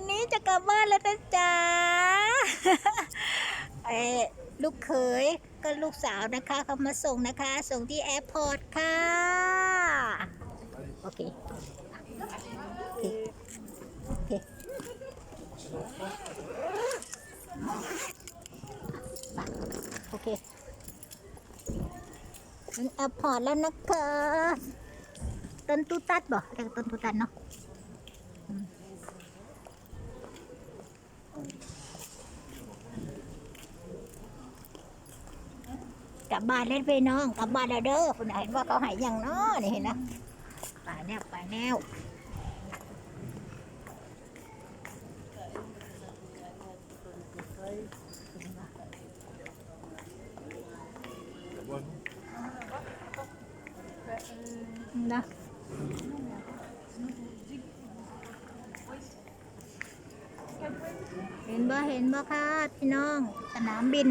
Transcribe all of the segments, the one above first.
วันนี้จะกลับบ้านแล้วนะจ๊ะเออลูกเขยก็ลูกสาวนะคะเขามาส่งนะคะ ส่งที่แอร์พอร์ตค่ะ โอเค โอเค โอเค โอเคถึงแอร์พอร์ตแล้วนะคะต้นตูตัดบ่เรียกต้นตูตัดเนาะอืมก ลับบ้านเล่นไปน้องกลับบ้านแล้วเด้อคุณเห็นว่าเขาใหายยังเนาะนี่เห็นนะไปแนวไปแนวนะ เห็นบ่เห็นบ่ค่ะพี่น้อง สนามบิน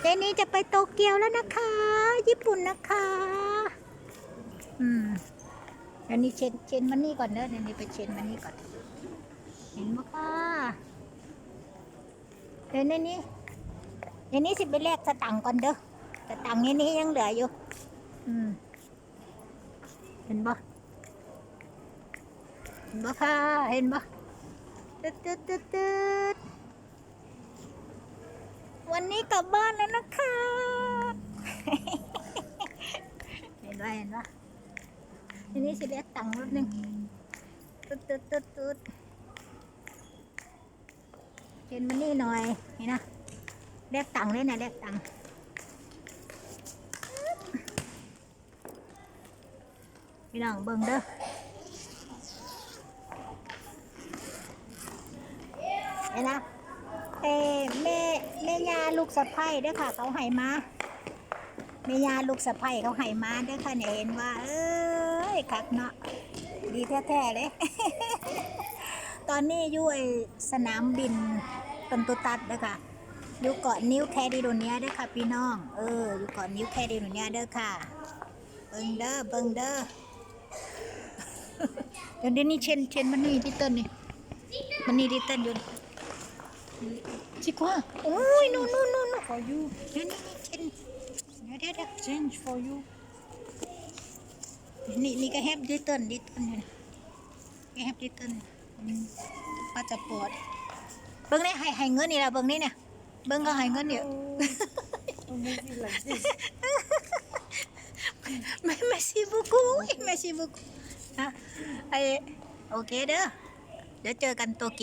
เจนี้จะไปโตเกียวแล้วนะคะ ญี่ปุ่นนะคะ อืมเดี๋ยวนี้เชนเชนมันนี่ก่อนเด้อเดี๋ยวนี้ไปเชนมันนี่ก่อน เห็นบ่ค่ะเดี๋ยวนี้นี่เดี๋ยวนี้สิไปแลกสตังก่อนเด้อสตังนี้นี่ยังเหลืออยู่ อืมเห็นบ่เห็นบ่ค่ะ เห็นบ่ ตึ๊ดตึ๊ดตึ๊ดตึ๊ดวันนี้กลับบ้านแล้วนะคะเห็นบ่เห็นบ่ทีนี้สิเรียกตังค์รถหนึ่งตึ๊ดตึ๊ดตึ๊ดตึ๊ดเห็นมันนี่หน่อยนี่นะเรียกตังค์เลยนะเรียกตังค์พี่น้องเบิ่งเด้อ เห็นนะเอแม่แม่ยาลูกสะใภ้เด้อค่ะ เขาให้มาแม่ยาลูกสะใภ้เขาให้มาเด้อค่ะเนี่ยเห็นว่า เอ้ยคักเนาะดีแท้ๆเลย ตอนนี้อยู่ไอสนามบินตันตุตัดเด้อค่ะอยู่เกาะนิ้วแคดิโดเนียเด้อค่ะพี่น้อง เอออยู่เกาะนิ้วแคดิโดเนียเด้อค่ะ เบิงเด้อเบิงเด้อเดี๋ยวนี้เชนเชนมันนี่ที่ต้นนี่มันนี่ที่ต้นอยู่ ชิคว่าโอ้ยนู่นนู่นนู่นนู่น For you, เดี๋ยวนี้นี่เชนเดี๋ยวเดี๋ยวเดี๋ยว change for you. นี่นี่ก็แฮปที่ต้นที่ต้นอยู่นะนี่แฮปที่ต้นพาสปอร์ตเบิ่งนี่ให้ให้เงินนี่ละเบิ่งนี่เนี่ยเบิ่งก็ให้เงินเดี๋ยว Oh, maybe like this. ไม่ไม่ซีบุกูไม่ซีบุกูฮะไอโอเคเด้อเดี๋ยวเจอกันโตเกียว